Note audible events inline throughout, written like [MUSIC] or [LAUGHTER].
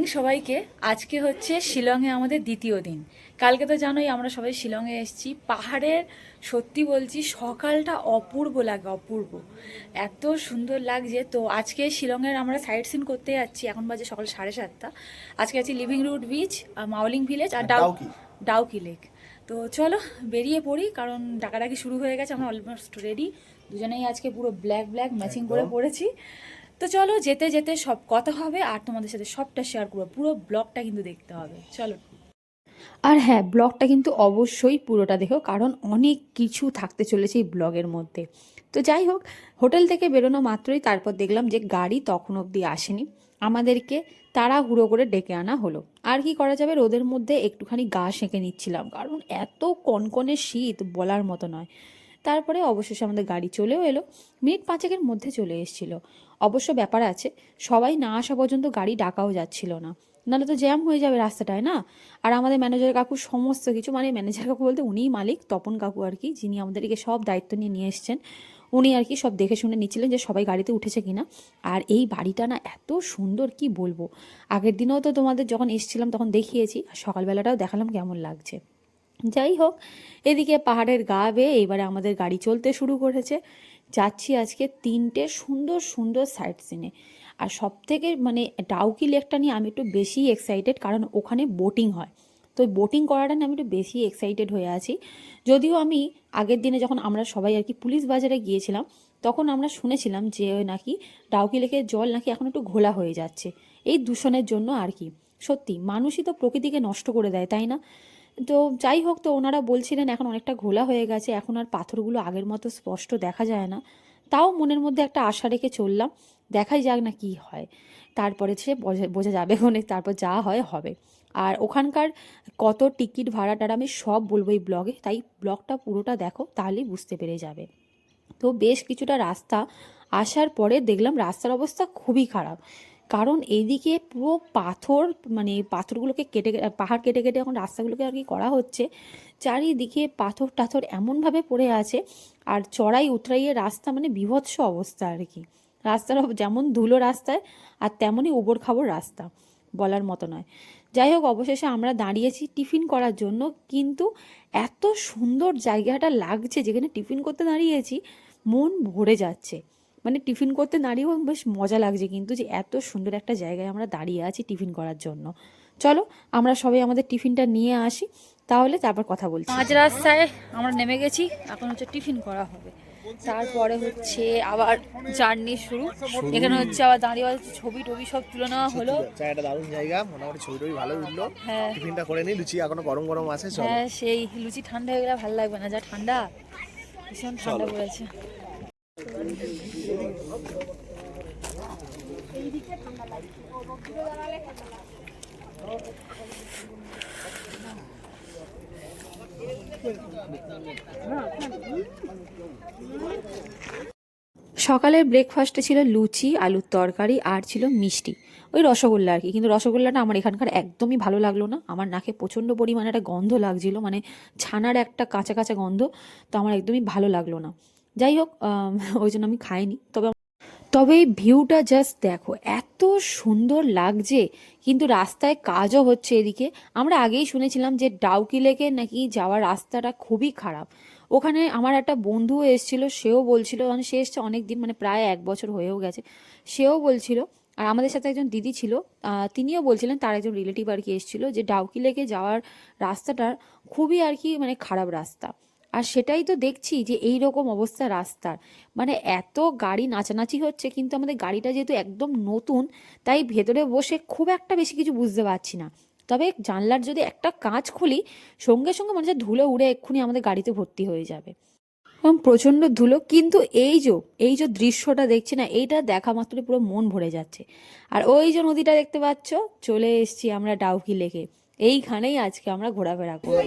Morning সবাইকে। আজকে হচ্ছে শিলংয়ে আমাদের দ্বিতীয় দিন। কালকে তো জানোই আমরা সবাই শিলংয়ে এসেছি। পাহাড়ের সত্যি বলছি সকালটা অপূর্ব লাগে অপূর্ব। এত সুন্দর লাগছে। তো আজকে শিলংয়ের আমরা সাইট সিন করতে যাচ্ছি। এখন বাজে সকাল সাড়ে সাতটা। আজকে আছি living root bridge Mawlynnong village আর ডাউ ডাউকি। ডাউকি লেক তো চলো বেরিয়ে পড়ি কারণ ডাকাডাকি শুরু হয়ে গেছে। আমরা অলমোস্ট রেডি দুজনেই আজকে পুরো ব্ল্যাক ব্ল্যাক ম্যাচিং করে পড়েছি। তো চলো যেতে যেতে সব কথা হবে আর তোমাদের সাথে সবটা শেয়ার করব। পুরো ব্লগটা কিন্তু দেখতে হবে। চলো। আর হ্যাঁ ব্লগটা কিন্তু অবশ্যই পুরোটা দেখো, কারণ অনেক কিছু থাকতে চলেছে এই ব্লগের মধ্যে। তো যাই হোক, হোটেল থেকে বেরোনো মাত্রই তারপর দেখলাম যে গাড়ি তখন অবধি আসেনি। আমাদেরকে তাড়াহুড়ো করে ডেকে আনা হলো। আর কি করা যাবে, রোদের মধ্যে একটুখানি গা সেঁকে নিচ্ছিলাম, কারণ এত কনকনে শীত বলার মতো নয়। তারপরে অবশেষে আমাদের গাড়ি চলেও এলো। মিনিট পাঁচেকের মধ্যে চলে এসেছিল। অবশ্য ব্যাপার আছে, সবাই না আসা পর্যন্ত গাড়ি ডাকাও যাচ্ছিল না। নাহলে তো জ্যাম হয়ে যাবে রাস্তাটায়, না? আর আমাদের ম্যানেজার কাকু সমস্ত কিছু মানে ম্যানেজার কাকু বলতে উনিই মালিক, তপন কাকু আর কি, যিনি আমাদেরকে সব দায়িত্ব নিয়ে নিয়ে এসছেন, উনি আর কি সব দেখে শুনে নিচ্ছিলেন যে সবাই গাড়িতে উঠেছে কিনা। আর এই বাড়িটা না এত সুন্দর, কি বলব? আগের দিনেও তো তোমাদের যখন এসছিলাম তখন দেখিয়েছি, আর সকালবেলাটাও দেখালাম কেমন লাগছে। যাই হোক, এদিকে পাহাড়ের গা বেয়ে এবারে আমাদের গাড়ি চলতে শুরু করেছে। যাচ্ছি আজকে তিনটে সুন্দর সুন্দর সাইট সিনে আর সব থেকে মানে ডাউকি লেকটা নিয়ে আমি একটু বেশি এক্সাইটেড কারণ ওখানে বোটিং হয়। তো বোটিং করাটা নিয়ে আমি একটু বেশি এক্সাইটেড হয়ে আছি। যদিও আমি আগের দিনে যখন আমরা সবাই আর কি পুলিশ বাজারে গিয়েছিলাম, তখন আমরা শুনেছিলাম যে নাকি ডাউকি লেকের জল নাকি এখন একটু ঘোলা হয়ে যাচ্ছে। এই দূষণের জন্য আর কি। সত্যি, মানুষই তো প্রকৃতিকে নষ্ট করে দেয়, তাই না? তো যাই হোক, তো ওনারা বলছিলেন এখন অনেকটা ঘোলা হয়ে গেছে, এখন আর পাথরগুলো আগের মতো স্পষ্ট দেখা যায় না। তাও মনের মধ্যে একটা আশা রেখে চললাম, দেখাই যাক না কি হয়। তারপরে সে বোঝা- যাবে কোনে তারপর যা হয়, হবে। আর ওখানকার কত টিকিট ভাড়া টাড়া আমি সব বলব এই ব্লগে, তাই ব্লগটা পুরোটা দেখো, তাহলেই বুঝতে পেরে যাবে। তো বেশ কিছুটা রাস্তা আসার পরে দেখলাম রাস্তার অবস্থা খুবই খারাপ। কারণ এইদিকে পুরো পাথর মানে পাথরগুলোকে কেটে, পাহাড় কেটে কেটে এখন রাস্তাগুলোকে আর কি করা হচ্ছে। চারিদিকে পাথর টাথর এমনভাবে পড়ে আছে আর চড়াই উতরাইয়ের রাস্তা মানে বিভৎস অবস্থা আর কি। রাস্তার যেমন ধুলো রাস্তায় আর তেমনই উবড় খাবড় রাস্তা বলার মতো নয়। যাই হোক, অবশেষে আমরা দাঁড়িয়েছি টিফিন করার জন্য, কিন্তু এত সুন্দর জায়গাটা লাগছে যেখানে টিফিন করতে দাঁড়িয়েছি, মন ভরে যাচ্ছে। মানে টিফিন করতে দাঁড়িয়েও বেশ মজা লাগছে কিন্তু যে এত সুন্দর একটা জায়গায় আমরা দাঁড়িয়ে আছি টিফিন করার জন্য। চলো আমরা সবাই আমাদের টিফিনটা নিয়ে আসি তাহলে তারপর কথা বলছি। পাঁচ রাস্তায় আমরা নেমে গেছি এখন হচ্ছে টিফিন করা হবে। তারপরে হচ্ছে আবার জার্নি শুরু। এখানে হচ্ছে আবার দাঁড়িয়ে ছবি টবি সব তুলে নেওয়া হলো। জায়গাটা দারুণ জায়গা মোটামুটি ছবি টবি ভালোই উঠল। হ্যাঁ। টিফিনটা করে নিই লুচি এখনও গরম গরম আছে হ্যাঁ সেই লুচি ঠান্ডা হয়ে গেলে ভালো লাগবে না যা ঠান্ডা। ভীষণ ঠান্ডা পড়েছে। সকালের ব্রেকফাস্টে ছিল লুচি, আলুর তরকারি আর ছিল মিষ্টি। ওই রসগোল্লা আর কি। কিন্তু রসগোল্লাটা আমার এখানকার একদমই ভালো লাগল না। আমার নাকে প্রচণ্ড পরিমাণে একটা গন্ধ লাগছিল। মানে ছানার একটা কাঁচা কাঁচা গন্ধ, তো আমার একদমই ভালো লাগল না। যাই হোক [LAUGHS] ওই জন্য আমি খাইনি। তবে তবে এই ভিউটা জাস্ট দেখো, এত সুন্দর লাগছে, কিন্তু রাস্তায় কাজও হচ্ছে এদিকে। আমরা আগেই শুনেছিলাম যে ডাউকি লেকে নাকি যাওয়ার রাস্তাটা খুবই খারাপ। ওখানে আমার একটা বন্ধু এসেছিল, সেও বলছিল মানে সে এসছে অনেক দিন মানে প্রায় এক বছর হয়েও গেছে। সেও বলছিল, আর আমাদের সাথে একজন দিদি ছিল তিনিও বলছিলেন, তার একজন রিলেটিভ আর কি এসেছিল, যে ডাউকি লেকে যাওয়ার রাস্তাটার খুবই আর কি মানে খারাপ রাস্তা। আর সেটাই তো দেখছি যে এই রকম অবস্থা রাস্তার। মানে এত গাড়ি নাচানাচি হচ্ছে, কিন্তু আমাদের গাড়িটা যেহেতু একদম নতুন, তাই ভেতরে বসে খুব একটা বেশি কিছু বুঝতে পারছি না। তবে জানলার যদি একটা কাঁচ খুলি, সঙ্গে সঙ্গে মানুষের ধুলো উড়ে এক্ষুনি আমাদের গাড়িতে ভর্তি হয়ে যাবে। এবং প্রচণ্ড ধুলো, কিন্তু এই যে এই যে দৃশ্যটা দেখছি না, এইটা দেখা মাত্রই পুরো মন ভরে যাচ্ছে। আর ওই যে নদীটা দেখতে পাচ্ছ, চলে এসেছি আমরা ডাউকি লেকে। এইখানেই আজকে আমরা ঘোরাফেরা করব।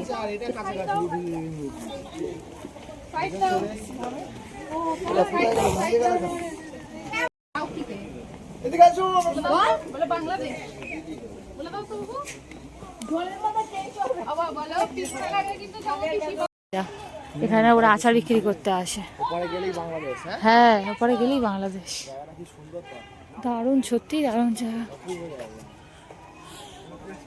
এখানে ওরা আচার বিক্রি করতে আসে। হ্যাঁ? হ্যাঁ ওপরে গেলেই বাংলাদেশ। সুন্দর তো। দারুণ সত্যি দারুণ জায়গা।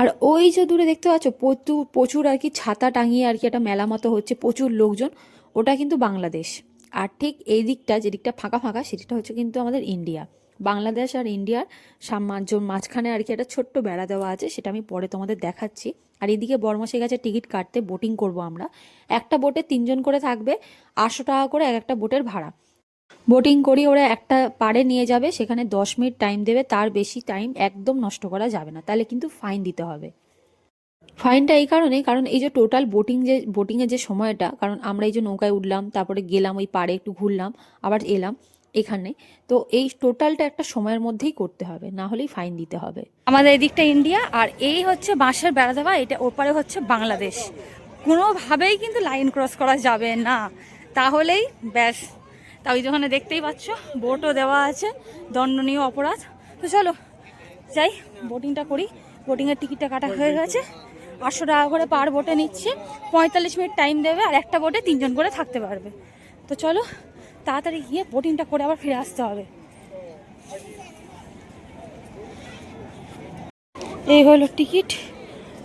আর ওই যে দূরে দেখতে পাচ্ছ, প্রচুর প্রচুর আর কি ছাতা টাঙিয়ে আর কি একটা মেলা মতো হচ্ছে, প্রচুর লোকজন, ওটা কিন্তু বাংলাদেশ। আর ঠিক এই দিকটা যে দিকটা ফাঁকা ফাঁকা, সেদিকটা হচ্ছে কিন্তু আমাদের ইন্ডিয়া বাংলাদেশ আর ইন্ডিয়ার সামান্য মাঝখানে আর কি একটা ছোট্ট বেড়া দেওয়া আছে, সেটা আমি পরে তোমাদের দেখাচ্ছি। আর এদিকে বর্মসে গেছে টিকিট কাটতে, বোটিং করব আমরা। একটা বোটে তিনজন করে থাকবে, আটশো টাকা করে এক একটা বোটের ভাড়া। বোটিং করি ওরা একটা পাড়ে নিয়ে যাবে, সেখানে দশ মিনিট টাইম দেবে, তার বেশি টাইম একদম নষ্ট করা যাবে না, তাহলে কিন্তু ফাইন দিতে হবে। ফাইনটা এই কারণে কারণ এই যে টোটাল বোটিং যে, বোটিংয়ের যে সময়টা, কারণ আমরা এই যে নৌকায় উঠলাম, তারপরে গেলাম ওই পাড়ে একটু ঘুরলাম, আবার এলাম এখানে। তো এই টোটালটা একটা সময়ের মধ্যেই করতে হবে, না হলেই ফাইন দিতে হবে। আমাদের এদিকটা ইন্ডিয়া আর এই হচ্ছে বাঁশের বেড়া দেওয়া, এটা ওপারে হচ্ছে বাংলাদেশ। কোনোভাবেই কিন্তু লাইন ক্রস করা যাবে না। তাহলেই ব্যাস। তা ওই যখন দেখতেই পাচ্ছ বোটও দেওয়া আছে, দণ্ডনীয় অপরাধ। তো চলো, যাই বোটিংটা করি। বোটিংয়ের টিকিটটা কাটা হয়ে গেছে। আটশো টাকা করে পার বোটে নিচ্ছে। পঁয়তাল্লিশ মিনিট টাইম দেবে, আর একটা বোটে তিনজন করে থাকতে পারবে। তো চলো তাড়াতাড়ি গিয়ে বোটিংটা করে আবার ফিরে আসতে হবে। এই হলো টিকিট,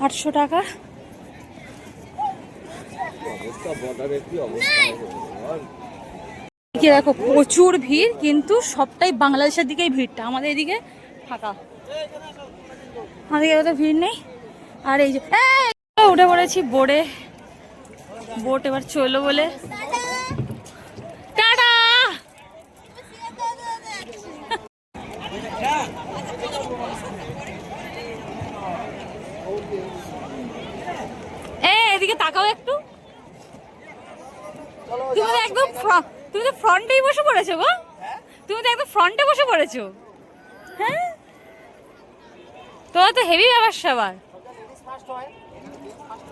আটশো টাকা। দেখো, প্রচুর ভিড়, কিন্তু সবটাই বাংলাদেশের দিকেই ভিড়টা। আমাদের এদিকে ফাঁকা। আমাদের এদিকে ভিড় নেই। আর এই যে উঠে পড়েছি বোর্ডে বোট এবার চলল বলে টাটা এ এদিকে তাকাও একটু। তুমি তো একদম তুমি তো ফ্রন্টেই বসে পড়েছো গো। তুমি তো একদম ফ্রন্টে বসে পড়েছো। হ্যাঁ? তোমার তো হেভি ব্যাপার সবার।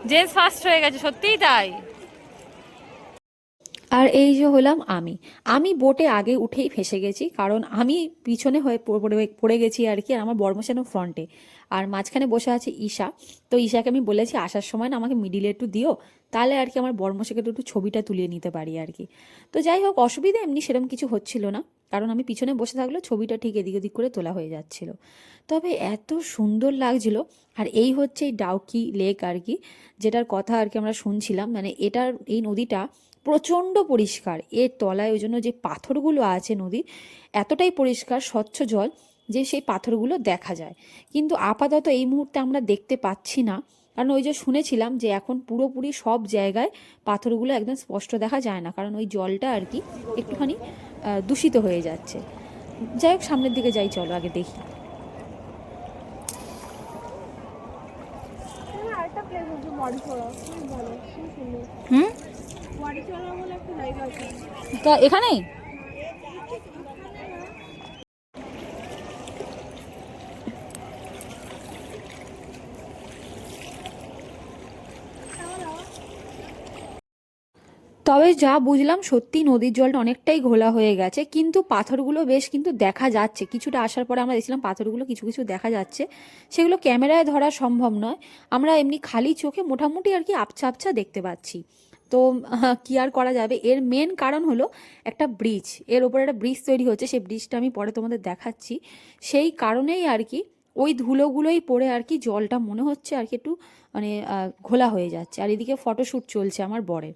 জেন্টস ফার্স্ট হয়ে গেছে, সত্যিই তাই। আর এই যে হলাম আমি। আমি বোটে আগে উঠেই ফেসে গেছি, কারণ আমি পিছনে হয়ে পড়ে- গেছি আর কি, আর আমার বর্মশানো ফ্রন্টে আর মাঝখানে বসে আছে ঈশা। তো ঈশাকে আমি বলেছি, আসার সময় না আমাকে মিডিলে একটু দিও, তাহলে আর কি আমার বর্মশাকে একটু ছবিটা তুলিয়ে নিতে পারি আর কি। তো যাই হোক, অসুবিধা এমনি সেরকম কিছু হচ্ছিল না, কারণ আমি পিছনে বসে থাকলেও ছবিটা ঠিক এদিক ওদিক করে তোলা হয়ে যাচ্ছিল। তবে এত সুন্দর লাগছিল, আর এই হচ্ছে এই ডাউকি লেক আর কি, যেটার কথা আর কি আমরা শুনছিলাম। মানে এটার এই নদীটা প্রচণ্ড পরিষ্কার। এর তলায় ওই জন্য যে পাথরগুলো আছে নদীর, এতটাই পরিষ্কার, স্বচ্ছ জল যে সেই পাথরগুলো দেখা যায়। কিন্তু আপাতত এই মুহূর্তে আমরা দেখতে পাচ্ছি না। কারণ ওই যে শুনেছিলাম যে এখন পুরোপুরি সব জায়গায় পাথরগুলো একদম স্পষ্ট দেখা যায় না। কারণ ওই জলটা আর কি একটুখানি দূষিত হয়ে যাচ্ছে। যাই হোক, সামনের দিকে যাই, চলো আগে দেখি আরেকটা প্লেস আছে বাড়ি ছড়া খুব ভালো খুব সুন্দর হুম? তা এখানেই? তবে যা বুঝলাম সত্যি নদীর জলটা অনেকটাই ঘোলা হয়ে গেছে। কিন্তু পাথরগুলো বেশ কিন্তু দেখা যাচ্ছে। কিছুটা আসার পরে আমরা দেখছিলাম পাথরগুলো কিছু কিছু দেখা যাচ্ছে। সেগুলো ক্যামেরায় ধরা সম্ভব নয়। আমরা এমনি খালি চোখে মোটামুটি আর কি আবছা আবছা দেখতে পাচ্ছি। তো কি আর করা যাবে? এর মেন কারণ হলো একটা ব্রিজের ওপরে একটা ব্রিজ তৈরি হচ্ছে। সেই ব্রিজটা আমি পরে তোমাদের দেখাচ্ছি। সেই কারণেই আর কি ওই ধুলোগুলোই পড়ে আর কি জলটা মনে হচ্ছে আর কি একটু মানে ঘোলা হয়ে যাচ্ছে। আর এদিকে ফটোশ্যুট চলছে আমার বরের।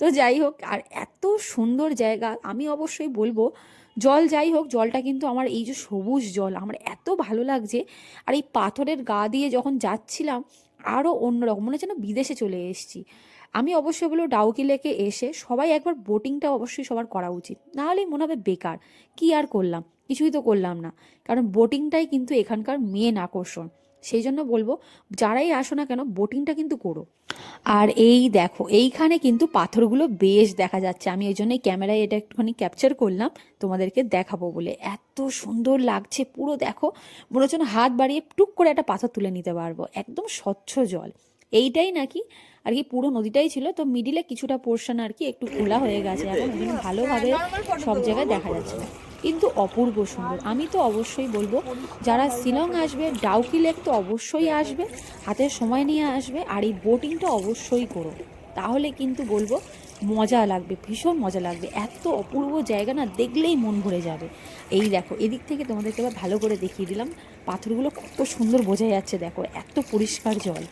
তো যাই হোক, আর এত সুন্দর জায়গা, আমি অবশ্যই বলব, জল যাই হোক, জলটা কিন্তু আমার এই যে সবুজ জল, আমার এত ভালো লাগছে। আর এই পাথরের গা দিয়ে যখন যাচ্ছিলাম আরও অন্যরকম, মনে হচ্ছে না বিদেশে চলে এসেছি। আমি অবশ্যই বলব, ডাউকি লেকে এসে সবাই একবার বোটিংটা অবশ্যই সবার করা উচিত। নাহলেই মনে হবে বেকার, কি আর করলাম? কিছুই তো করলাম না। কারণ বোটিংটাই কিন্তু এখানকার মেন আকর্ষণ। সেই জন্য বলব, যারাই আসো না কেন বোটিংটা কিন্তু করো। আর এই দেখো, এইখানে কিন্তু পাথরগুলো বেশ দেখা যাচ্ছে। আমি ওই জন্যই ক্যামেরায় এটা একটুখানি ক্যাপচার করলাম, তোমাদেরকে দেখাবো বলে। এত সুন্দর লাগছে, পুরো দেখো, মনে হচ্ছে হাত বাড়িয়ে টুক করে একটা পাথর তুলে নিতে পারব, একদম স্বচ্ছ জল। এইটাই নাকি, আর কি পুরো নদীটাই ছিল, তো মিডিলে কিছুটা পোর্শন আর কি একটু খোলা হয়ে গেছে। এখন ভালোভাবে সব জায়গায় দেখা যাচ্ছে। না কিন্তু অপূর্ব সুন্দর। আমি তো অবশ্যই বলব, যারা শিলং আসবে, ডাউকি লেক তো অবশ্যই আসবে, হাতে সময় নিয়ে আসবে, আর এই বোটিংটা অবশ্যই করো। তাহলে কিন্তু বলব, মজা লাগবে, ভীষণ মজা লাগবে। এত অপূর্ব জায়গা না, দেখলেই মন ভরে যাবে। এই দেখো, এদিক থেকে তোমাদেরকে এবার ভালো করে দেখিয়ে দিলাম, পাথরগুলো কত সুন্দর বোঝা যাচ্ছে, দেখো, এত পরিষ্কার জল।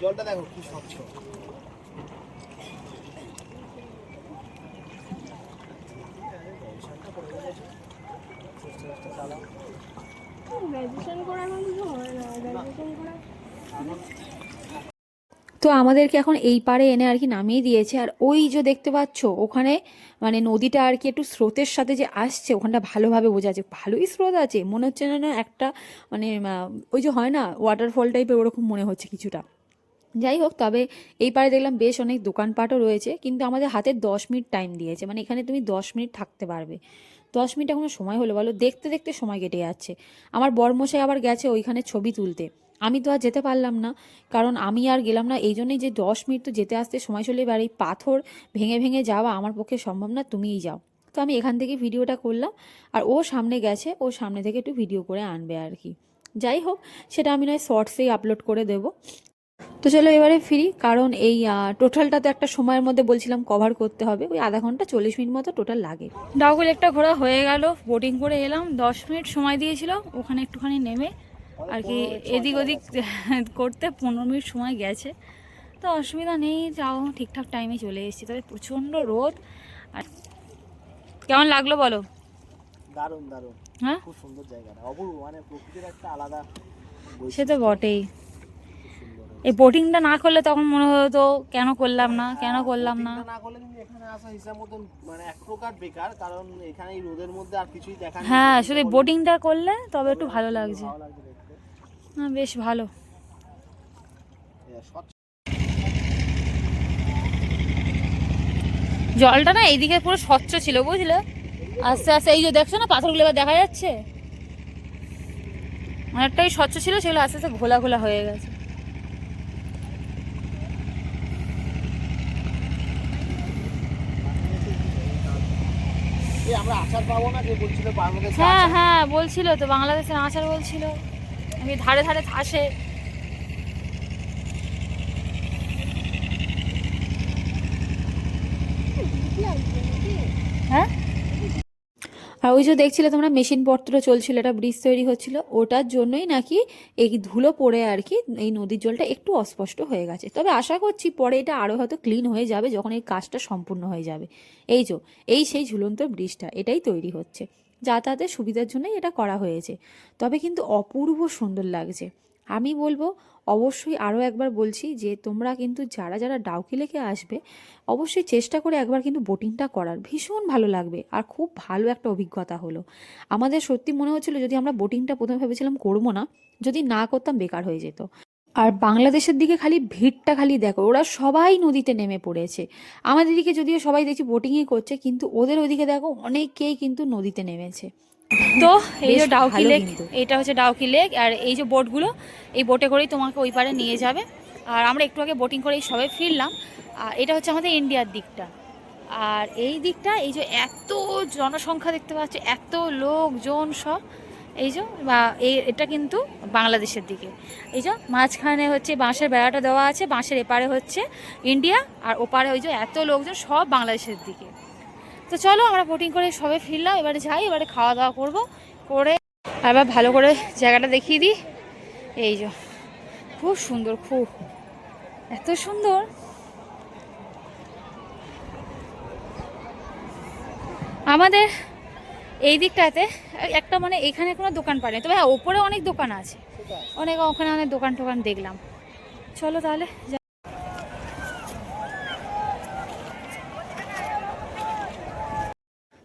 জলটা দেখো কি স্বচ্ছ। গ্র্যাজুয়েশন করার কোনো কিছু হয় না। গ্র্যাজুয়েশন করা তো আমাদেরকে এখন এই পারে এনে আর কি নামিয়ে দিয়েছে। আর ওই যে দেখতে পাচ্ছ, ওখানে মানে নদীটা আর কি একটু স্রোতের সাথে যে আসছে, ওখানটা ভালোভাবে বোঝা যাচ্ছে। ভালোই স্রোত আছে, মনে হচ্ছে না একটা মানে ওই যে হয় না ওয়াটারফল টাইপের ওরকম মনে হচ্ছে কিছুটা। যাই হোক, তবে এই পারে দেখলাম বেশ অনেক দোকানপাটও রয়েছে, কিন্তু আমাদের হাতে দশ মিনিট টাইম দিয়েছে। মানে এখানে তুমি দশ মিনিট থাকতে পারবে। দশ মিনিট এখনও সময় হলো বলো? দেখতে দেখতে সময় কেটে যাচ্ছে। আমার বরমশাই আবার গেছে ওইখানে ছবি তুলতে। আমি তো আর যেতে পারলাম না, কারণ আমি আর গেলাম না। এই জন্যই যে দশ মিনিট তো যেতে আসতে সময় চলে এবার এই পাথর ভেঙে ভেঙে যাওয়া আমার পক্ষে সম্ভব না, তুমিই যাও। তো আমি এখান থেকে ভিডিওটা করলাম, আর ও সামনে গেছে, ও সামনে থেকে একটু ভিডিও করে আনবে আর কি। যাই হোক, সেটা আমি নয়, শর্টসেই আপলোড করে দেবো। তো চলো এবারে ফিরি, কারণ এই টোটালটা তো একটা সময়ের মধ্যে বলছিলাম কভার করতে হবে, ওই আধা ঘণ্টা চল্লিশ মিনিট মতো টোটাল লাগে। ডাউকুল একটা ঘোরা হয়ে গেল বোটিং করে এলাম, দশ মিনিট সময় দিয়েছিল, ওখানে একটুখানি নেমে আর কি এদিক ওদিক [LAUGHS] করতে পনেরো মিনিট সময় গেছে। তো অসুবিধা নেই যাও ঠিকঠাক টাইমে চলে এসেছি। তবে প্রচণ্ড রোদ। আর কেমন লাগল বলো? দারুণ দারুণ। হ্যাঁ? খুব সুন্দর জায়গাটা। অপূর্ব মানে প্রকৃতির একটা আলাদা সে তো বটেই। এই বোটিংটা না করলে তখন মনে হতো কেন করলাম না কেন করলাম না। না করলে কিন্তু এখানে আসা হিসাব মতন মানে এক প্রকার বেকার কারণ এখানে এই রোদের মধ্যে আর কিছুই দেখা হ্যাঁ শুধু বোটিংটা করলে তবে একটু ভালো লাগছে। ভালো লাগছে। হ্যাঁ বেশ ভালো। জলটা না এইদিকে পুরো স্বচ্ছ ছিল বুঝলে? আস্তে আস্তে এই যে দেখছ না পাথরগুলো এবার দেখা যাচ্ছে? অনেকটাই স্বচ্ছ ছিল সেগুলো আস্তে আস্তে ঘোলা ঘোলা হয়ে গেছে। আমরা আচার পাবো না যে বলছিল বাংলাদেশে হ্যাঁ। হ্যাঁ বলছিল তো বাংলাদেশের আচার বলছিল। আমি ধারে ধারে আসে। হ্যাঁ? আর ওই যে দেখছিলে তোমরা মেশিন পত্র চলছিল এটা ব্রিজ তৈরি হচ্ছিল, ওটার জন্যই নাকি এই ধুলো পড়ে আর কি, এই নদীর জলটা একটু অস্পষ্ট হয়ে গেছে। তবে আশা করছি পরে এটা আরও হয়তো ক্লিন হয়ে যাবে, যখন এই কাজটা সম্পূর্ণ হয়ে যাবে। এই যে, এই সেই ঝুলন্ত ব্রিজটা, এটাই তৈরি হচ্ছে। যাতায়াতের সুবিধার জন্যই এটা করা হয়েছে। তবে কিন্তু অপূর্ব সুন্দর লাগছে। আমি বলব, অবশ্যই আরও একবার বলছি যে তোমরা কিন্তু যারা যারা ডাউকি লেকে আসবে, অবশ্যই চেষ্টা করে একবার কিন্তু বোটিংটা করার। ভীষণ ভালো লাগবে আর খুব ভালো একটা অভিজ্ঞতা হলো। আমাদের সত্যি মনে হচ্ছিল যদি আমরা বোটিংটা প্রথমে ভেবেছিলাম করব না, যদি না করতাম বেকার হয়ে যেত। আর বাংলাদেশের দিকে খালি ভিড়টা খালি দেখো ওরা সবাই নদীতে নেমে পড়েছে। আমাদের দিকে যদিও সবাই দেখছি বোটিংই করছে কিন্তু ওদের ওদিকে দেখো অনেকেই কিন্তু নদীতে নেমেছে। তো এই যে ডাউকি লেক এটা হচ্ছে ডাউকি লেক আর এই যে বোটগুলো এই বোটে করেই তোমাকে ওই পারে নিয়ে যাবে। আর আমরা একটু আগে বোটিং করেই সবে ফিরলাম। আর এটা হচ্ছে আমাদের ইন্ডিয়ার দিকটা। আর এই দিকটা এই যে এত জনসংখ্যা দেখতে পাচ্ছ এত লোকজন সব। এই যে এই, এটা কিন্তু বাংলাদেশের দিকে। এই যে, মাঝখানে হচ্ছে বাঁশের বেড়াটা দেওয়া আছে, বাঁশের এপারে হচ্ছে ইন্ডিয়া, আর ওপারে ওই যে এত লোকজন, সব বাংলাদেশের দিকে। তো চলো, আমরা বোটিং করে সবে ফিরলাম, এবারে যাই, এবারে খাওয়া দাওয়া করব, করে আর এবার ভালো করে জায়গাটা দেখিয়ে দিই। এই যে, খুব সুন্দর, খুব, এত সুন্দর। আমাদের এই দিকটাতে, একটা মানে এখানে কোনো দোকান না তবে হ্যাঁ ওপরে অনেক দোকান আছে। অনেক ওখানে অনেক দোকান টোকান দেখলাম। চলো তাহলে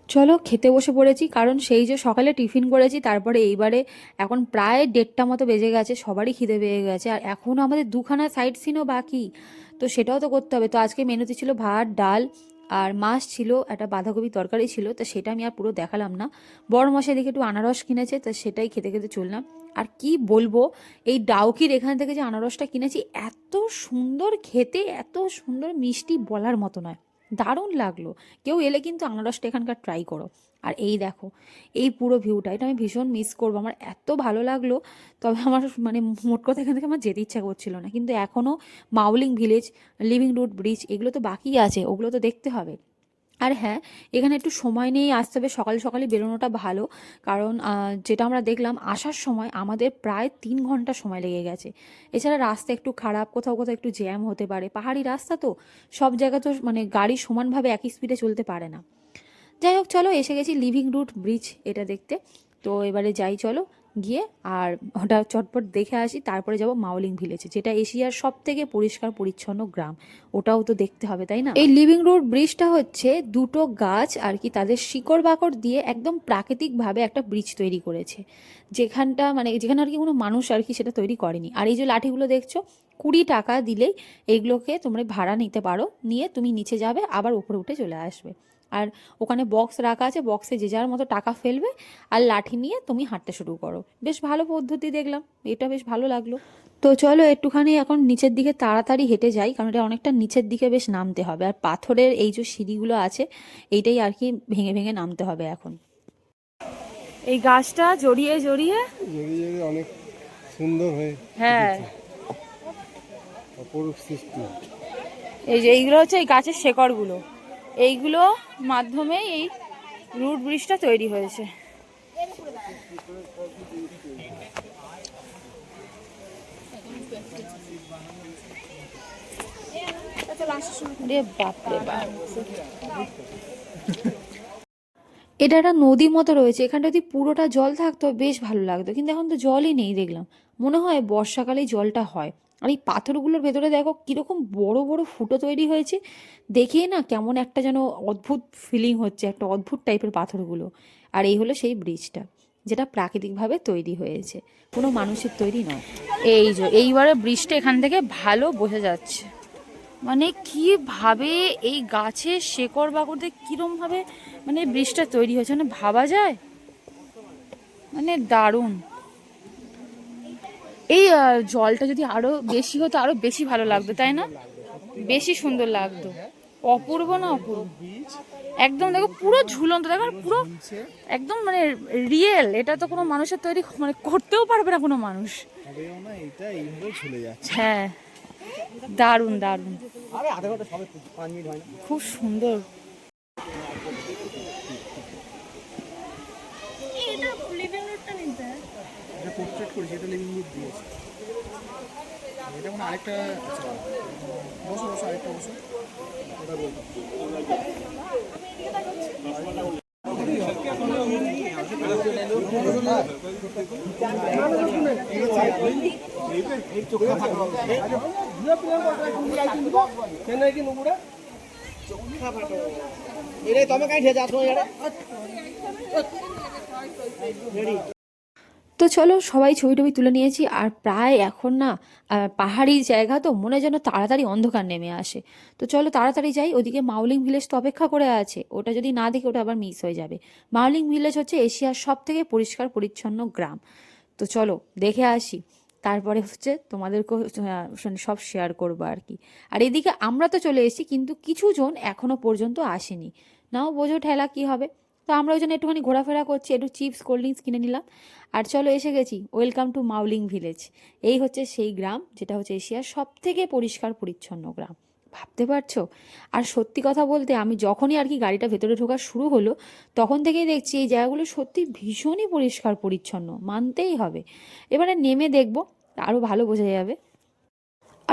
চলো খেতে বসে পড়েছি, কারণ সেই যে সকালে টিফিন করেছি, তারপরে এইবারে এখন প্রায় দেড়টা মতো বেজে গেছে, সবারই খিদে পেয়ে গেছে। আর এখনও আমাদের দুখানা সাইড সিনও বাকি, তো সেটাও তো করতে হবে। তো আজকে মেনুতে ছিল ভাত, ডাল আর মাছ ছিল, একটা বাঁধাকপি তরকারি ছিল, তো সেটা আমি আর পুরো দেখালাম না। বড় মশাই দেখে একটু আনারস কিনেছে, তো সেটাই খেতে খেতে চললাম। আর কি বলব, এই ডাউকির এখান থেকে যে আনারসটা কিনেছি, এত সুন্দর খেতে, এত সুন্দর মিষ্টি বলার মতো নয়। দারুণ লাগল। কেউ এলে কিন্তু আনারসটা এখানকার ট্রাই করো। আর এই দেখো, এই পুরো ভিউটা এটা আমি ভীষণ মিস করব। আমার এত ভালো লাগল, তবে আমার মানে মোট কথা এখান থেকে আমার যেতে ইচ্ছা করছিল না। কিন্তু এখনও Mawlynnong village living root bridge এগুলো তো বাকি আছে, ওগুলো তো দেখতে হবে। আর হ্যাঁ এখানে একটু সময় নিয়েই আসতে হবে। সকাল সকালে বেরোনোটা ভালো। কারণ যেটা আমরা দেখলাম, আসার সময় আমাদের প্রায় তিন ঘণ্টা সময় লেগে গেছে। এছাড়া রাস্তা একটু খারাপ, কোথাও কোথাও একটু জ্যাম হতে পারে। পাহাড়ি রাস্তা তো সব জায়গা তো মানে গাড়ি সমানভাবে একই স্পিডে চলতে পারে না। যাই হোক, চলো, এসে গেছি লিভিং রুট ব্রিজ এটা দেখতে। তো এবারে যাই, চলো। গিয়ে আর ওটা চটপট দেখে আসি, তারপরে যাব মাউলিং ভিলেজে, যেটা এশিয়ার সব থেকে পরিষ্কার পরিচ্ছন্ন গ্রাম। ওটাও তো দেখতে হবে, তাই না? এই লিভিং রুট ব্রিজটা হচ্ছে দুটো গাছ আর কি তাদের শিকড় বাকড় দিয়ে একদম প্রাকৃতিকভাবে একটা ব্রিজ তৈরি করেছে। যেখানটা মানে যেখানে আর কি কোনো মানুষ আর কি সেটা তৈরি করেনি। আর এই যে লাঠিগুলো দেখছ, কুড়ি টাকা দিলেই এইগুলোকে তোমরা ভাড়া নিতে পারো, নিয়ে তুমি নিচে যাবে, আবার উপরে উঠে চলে আসবে। আর ওখানে বক্স রাখা আছে বক্সে যে যার মতো টাকা ফেলবে আর লাঠি নিয়ে তুমি হাঁটতে শুরু করো। বেশ ভালো পদ্ধতি দেখলাম এটা বেশ ভালো লাগল। তো চলো একটুখানি এখন নিচের দিকে তাড়াতাড়ি হেঁটে যাই কারণ এটা অনেকটা নিচের দিকে বেশ নামতে হবে। আর পাথরের এই যে সিঁড়িগুলো আছে এইটাই আর কি ভেঙে ভেঙে নামতে হবে এখন। এই গাছটা জড়িয়ে জড়িয়ে জড়িয়ে জড়িয়ে অনেক সুন্দর হয়ে হ্যাঁ। অপরূপ সৃষ্টি। এই যে এইগুলো হচ্ছে এই গাছের শেকড়গুলো। এইগুলো মাধ্যমে এই রুট ব্রিজটা তৈরি হয়েছে। বাপরে বাপ। এটা একটা নদী মতো রয়েছে, এখানটা যদি পুরোটা জল থাকতো বেশ ভালো লাগতো, কিন্তু এখন তো জলই নেই দেখলাম। মনে হয় বর্ষাকালেই জলটা হয়। আর এই পাথরগুলোর ভেতরে দেখো কীরকম বড় বড় ফুটো তৈরি হয়েছে। দেখেই না কেমন একটা যেন অদ্ভুত ফিলিং হচ্ছে, একটা অদ্ভুত টাইপের পাথরগুলো। আর এই হলো সেই ব্রিজটা যেটা প্রাকৃতিকভাবে তৈরি হয়েছে। কোনো মানুষের তৈরি নয়। এই যে, এইবারে ব্রিজটা এখান থেকে ভালো বোঝা যাচ্ছে। মানে কীভাবে এই গাছের শেকড় বাকড় দিয়ে কিরমভাবে মানে ব্রিজটা তৈরি হয়েছে মানে ভাবা যায়? মানে দারুণ। এই জলটা যদি আরও বেশি হতো আরও বেশি ভালো লাগতো তাই না? বেশি সুন্দর লাগতো। অপূর্ব না অপূর্ব? একদম দেখো পুরো ঝুলন্ত দেখো পুরো একদম মানে রিয়েল এটা তো কোনো মানুষের তৈরি মানে করতেও পারবে না কোনো মানুষ। হ্যাঁ। দারুণ দারুণ। খুব সুন্দর। রুট দিয়েছে। এটা মানে আরেকটা আচ্ছা, বসো বসো আরেকটা বসো। ওটা বলতো কাই ঠেজা আসো এড়ে তো চলো সবাই ছবি টবি তুলে নিয়েছি। আর প্রায় এখন না পাহাড়ি জায়গা তো মনে যেন তাড়াতাড়ি অন্ধকার নেমে আসে। তো চলো তাড়াতাড়ি যাই, ওদিকে মাউলিং ভিলেজ তো অপেক্ষা করে আছে। ওটা যদি না দেখি ওটা আবার মিস হয়ে যাবে। মাউলিং ভিলেজ হচ্ছে এশিয়ার সব থেকে পরিষ্কার পরিচ্ছন্ন গ্রাম। তো চলো দেখে আসি। তারপরে হচ্ছে তোমাদেরকেও মানে সব শেয়ার করব আর কি। আর এদিকে আমরা তো চলে এসেছি, কিন্তু কিছু জন এখনও পর্যন্ত আসেনি। নাও বোঝো ঠেলা কি হবে। তো আমরা ওই জন্য একটুখানি ঘোরাফেরা করছি, একটু চিপস, কোল্ড ড্রিঙ্কস কিনে নিলাম। আর চলো এসে গেছি, ওয়েলকাম টু মাউলিং ভিলেজ। এই হচ্ছে সেই গ্রাম, যেটা হচ্ছে এশিয়ার সব থেকে পরিষ্কার পরিচ্ছন্ন গ্রাম। ভাবতে পারছ? আর সত্যি কথা বলতে, আমি যখনই আর কি গাড়িটা ভেতরে ঢোকা শুরু হলো, তখন থেকেই দেখছি এই জায়গাগুলো সত্যি ভীষণই পরিষ্কার পরিচ্ছন্ন, মানতেই হবে। এবারে নেমে দেখব আরও ভালো বোঝা যাবে।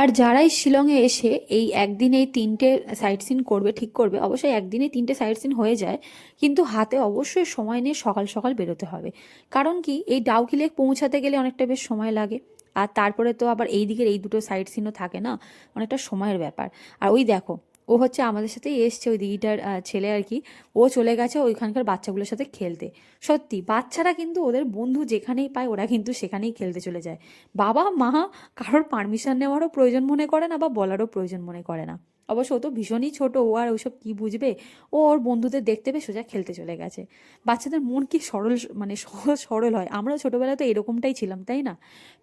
আর যারাই শিলংয়ে এসে এই একদিনে এই তিনটে সাইট সিন করবে, ঠিক করবে, অবশ্যই একদিনে তিনটে সাইট সিন হয়ে যায়, কিন্তু হাতে অবশ্যই সময় নিয়ে সকাল সকাল বেরোতে হবে। কারণ কি, এই ডাউকি লেক পৌঁছাতে গেলে অনেকটা বেশ সময় লাগে, আর তারপরে তো আবার এই দিকের এই দুটো সাইট সিনও থাকে না, অনেকটা সময়ের ব্যাপার। আর ওই দেখো ও হচ্ছে আমাদের সাথে এসছে ওই দিদিটার ছেলে আর কি। ও চলে গেছে ওইখানকার বাচ্চাগুলোর সাথে খেলতে। সত্যি, বাচ্চারা কিন্তু ওদের বন্ধু যেখানেই পায় ওরা কিন্তু সেখানেই খেলতে চলে যায়। বাবা মা কারোর পারমিশন নেওয়ারও প্রয়োজন মনে করে না বা বলারও প্রয়োজন মনে করে না। অবশ্য ও তো ভীষণই ছোট, ও আর ওইসব কী বুঝবে? ও ওর বন্ধুদের দেখতে পেয়ে সোজা খেলতে চলে গেছে। বাচ্চাদের মন কি সরল মানে সহজ, সরল হয়? আমরাও ছোটোবেলায় তো এরকমটাই ছিলাম, তাই না?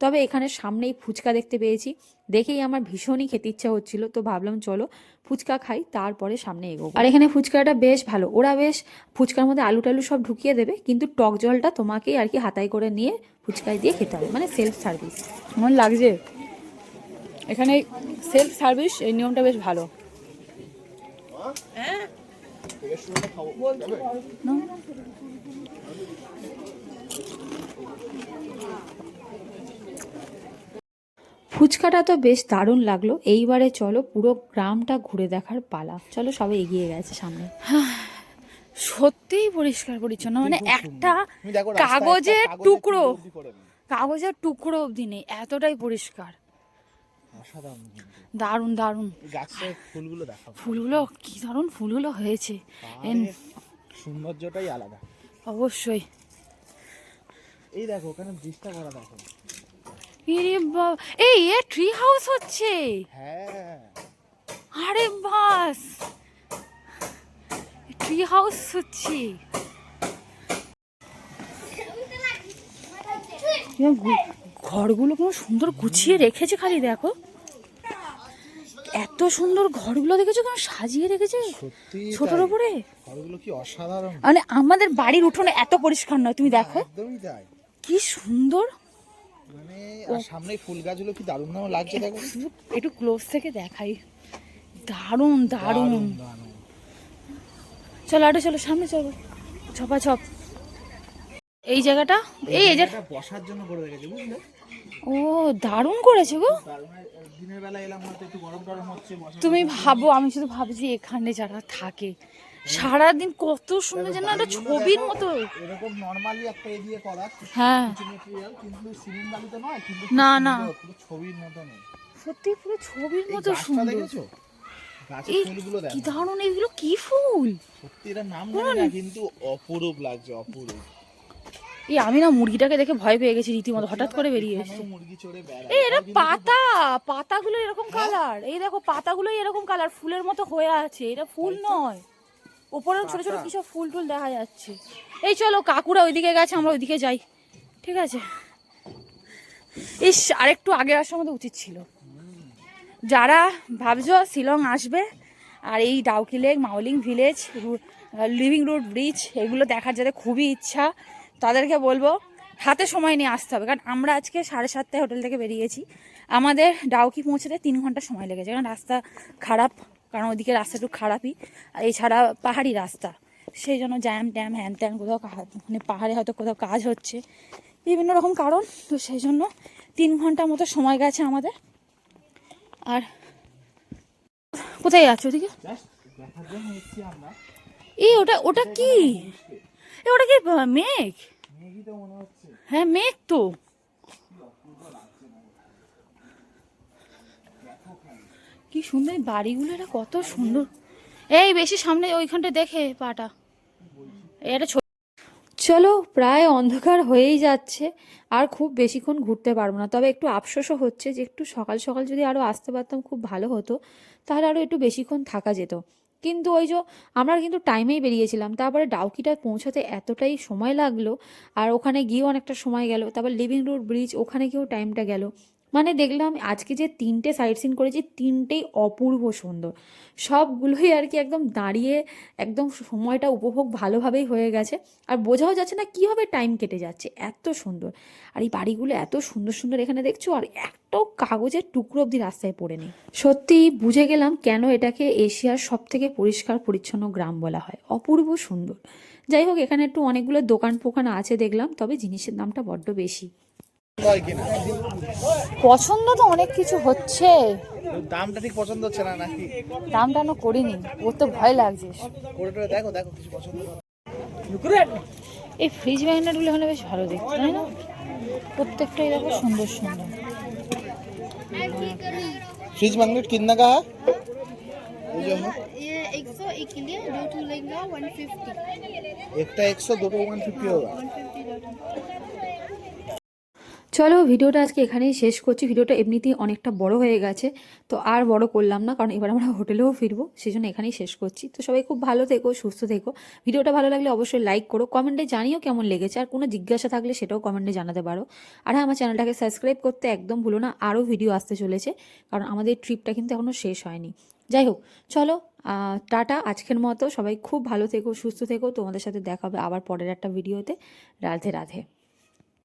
তবে এখানে সামনেই ফুচকা দেখতে পেয়েছি। দেখেই আমার ভীষণই খেতে ইচ্ছা হচ্ছিল, তো ভাবলাম চলো ফুচকা খাই, তারপরে সামনে এগোবো। আর এখানে ফুচকাটা বেশ ভালো। ওরা বেশ ফুচকার মধ্যে আলু টালু সব ঢুকিয়ে দেবে, কিন্তু টক জলটা তোমাকেই আর কি হাতায় করে নিয়ে ফুচকায় দিয়ে খেতে হবে মানে সেলফ সার্ভিস। কেমন লাগছে? এখানে সেলফ সার্ভিস এই নিয়মটা বেশ ভালো। ফুচকাটা তো বেশ দারুণ লাগল। এইবারে চলো পুরো গ্রামটা ঘুরে দেখার পালা। চলো সবাই এগিয়ে গেছে সামনে। সত্যিই পরিষ্কার পরিচ্ছন্ন। মানে একটা কাগজের টুকরো। কাগজের টুকরো অবধি নেই। এতটাই পরিষ্কার। দারুণ দারুণ। গাছের ফুলগুলো দেখো ফুলগুলো কি দারুণ ফুলগুলো হয়েছে। সৌন্দর্যটাই আলাদা। অবশ্যই। এই দেখো ওখানে ব্রিজটা করা দেখো। এই এ ট্রি হাউস হচ্ছে? হ্যাঁ। আরে বাস! ট্রি হাউস হচ্ছে। ঘরগুলো কেমন সুন্দর গুছিয়ে রেখেছে খালি দেখো। এত সুন্দর ঘরগুলো দেখেছ? কেমন সাজিয়ে রেখেছে? ছোটর উপরে? ঘরগুলো কি অসাধারণ? মানে আমাদের বাড়ির উঠোনে এত পরিষ্কার নয় তুমি দেখো। কি সুন্দর। মানে আর সামনে ফুল গাছগুলো কি দারুণ নাম লাগছে দেখো। একটু ক্লোজ থেকে দেখাই। দারুণ দারুণ। দারুণ। চলো আরে চলো সামনে চলো। ছপা ছপ এই জায়গাটা? এই এটা বসার জন্য করে রেখেছে বুঝলে? ও দারুণ করেছে গো। দিনের বেলা এলাম হয়তো একটু গরম টরম হচ্ছে তুমি ভাবো আমি শুধু ভাবছি এখানে যারা থাকে সারাদিন কত সুন্দর যেন একটা ছবির মতো। এরকম নর্মালি একটা করা হ্যাঁ। কিন্তু তো নয় কিন্তু না, না। ছবির মতো নেই। সত্যি পুরো ছবির মতো সুন্দর। এই কি দারুণ এগুলো কি ফুল? সত্যি এটার নাম জানি না কিন্তু অপরূপ লাগছে অপরূপ। এই আমি না মুরগিটাকে দেখে ভয় পেয়ে গেছি রীতিমতো হঠাৎ করে বেরিয়ে এসছে। এই এটা পাতা পাতাগুলো এরকম কালার এই দেখো পাতাগুলো এরকম কালার ফুলের মতো হয়ে আছে এটা ফুল নয়। ওপরে ছোট ছোট কিছু ফুল টুল দেখা যাচ্ছে। এই চলো কাকুরা ওইদিকে গেছে আমরা ওইদিকে যাই। ঠিক আছে? ইস আরেকটু আগে আসার মতো উচিত ছিল। যারা ভাবছ শিলং আসবে আর এই Dawki lake Mawlynnong village living root bridge এগুলো দেখার যাতে খুবই ইচ্ছা তাদেরকে বলব, হাতে সময় নিয়ে আসতে হবে। কারণ আমরা আজকে সাড়ে সাতটায় হোটেল থেকে বেরিয়েছি। আমাদের ডাউকি পৌঁছাতে তিন ঘণ্টা সময় লেগেছে। কারণ রাস্তা খারাপ, কারণ ওদিকে রাস্তা একটু খারাপই। আর এছাড়া পাহাড়ি রাস্তা। সেই জন্য জ্যাম ট্যাম, হ্যান ত্যান কোথাও মানে পাহাড়ে হয়তো কোথাও কাজ হচ্ছে। বিভিন্ন রকম কারণ। তো সেই জন্য তিন ঘণ্টা মতো সময় গেছে আমাদের। আর কোথায় যাচ্ছ ওদিকে? এই ওটা ওটা কি? এ ওটা কি মেঘ? মেঘই তো হচ্ছে। হ্যাঁ মেঘ তো। কি সুন্দর এই বাড়িগুলো এটা কত সুন্দর। এই বেশি সামনে ওইখানটা দেখে পাটা। এটা ছোট চলো প্রায় অন্ধকার হয়েই যাচ্ছে। আর খুব বেশিক্ষণ ঘুরতে পারব না। তবে একটু আফসোসও হচ্ছে যে একটু সকাল সকাল যদি আরও আসতে পারতাম খুব ভালো হতো। তাহলে আরও একটু বেশিক্ষণ থাকা যেত। কিন্তু ওই যে আমরা কিন্তু টাইমেই বেরিয়েছিলাম, তারপরে ডাউকিটা পৌঁছাতে এতটাই সময় লাগল, আর ওখানে গিয়েও অনেকটা সময় গেল, তারপর লিভিং রোড ব্রিজ ওখানে গিয়েও টাইমটা গেল। মানে দেখলাম আজকে যে তিনটে সাইট সিন করেছি, তিনটেই অপূর্ব সুন্দর। সবগুলোই আর কি একদম দাঁড়িয়ে একদম সময়টা উপভোগ ভালোভাবেই হয়ে গেছে। আর বোঝাও যাচ্ছে না কীভাবে টাইম কেটে যাচ্ছে, এত সুন্দর। আর এই বাড়িগুলো এত সুন্দর সুন্দর এখানে দেখছ, আর একটাও কাগজের টুকরো অবধি রাস্তায় পড়ে নেই সত্যি বুঝে গেলাম কেন এটাকে এশিয়ার সব থেকে পরিষ্কার পরিচ্ছন্ন গ্রাম বলা হয়। অপূর্ব সুন্দর। যাই হোক, এখানে একটু অনেকগুলো দোকান ফোকান আছে দেখলাম, তবে জিনিসের দামটা বড্ড বেশি। পছন্দ তো অনেক কিছু হচ্ছে দামটা ঠিক পছন্দ হচ্ছে না নাকি দাম টানো করিনি ওর তো ভয় লাগছে করে টোরে দেখো দেখো কিছু পছন্দ এই ফ্রিজ ম্যাগনেটগুলো হলে বেশ ভালো দেখতে তাই না প্রত্যেকটাই দেখো সুন্দর সুন্দর फ्रिज मैग्नेट कितना का है ये जो है ये एक सौ एक के लिए दो टू लेंगे वन फिफ्टी একটা একশো দুটো ওয়ান ফিফটি হোগা वन फिफ्टी दो टू চলো ভিডিওটা আজকে এখানেই শেষ করছি। ভিডিওটা এমনিতেই অনেকটা বড় হয়ে গেছে, তো আর বড় করলাম না, কারণ এবার আমরা হোটেলেও ফিরবো সেই জন্য এখানেই শেষ করছি। তো সবাই খুব ভালো থেকো, সুস্থ থেকো। ভিডিওটা ভালো লাগলে অবশ্যই লাইক করো, কমেন্টে জানিও কেমন লেগেছে, আর কোনো জিজ্ঞাসা থাকলে সেটাও কমেন্টে জানাতে পারো। আর হ্যাঁ আমার চ্যানেলটাকে সাবস্ক্রাইব করতে একদম ভুলো না, আরও ভিডিও আসতে চলেছে, কারণ আমাদের ট্রিপটা কিন্তু এখনও শেষ হয়নি। যাই হোক, চলো টাটা, আজকের মতো। সবাই খুব ভালো থেকো, সুস্থ থেকো। তোমাদের সাথে দেখা হবে আবার পরের একটা ভিডিওতে রাধে রাধে।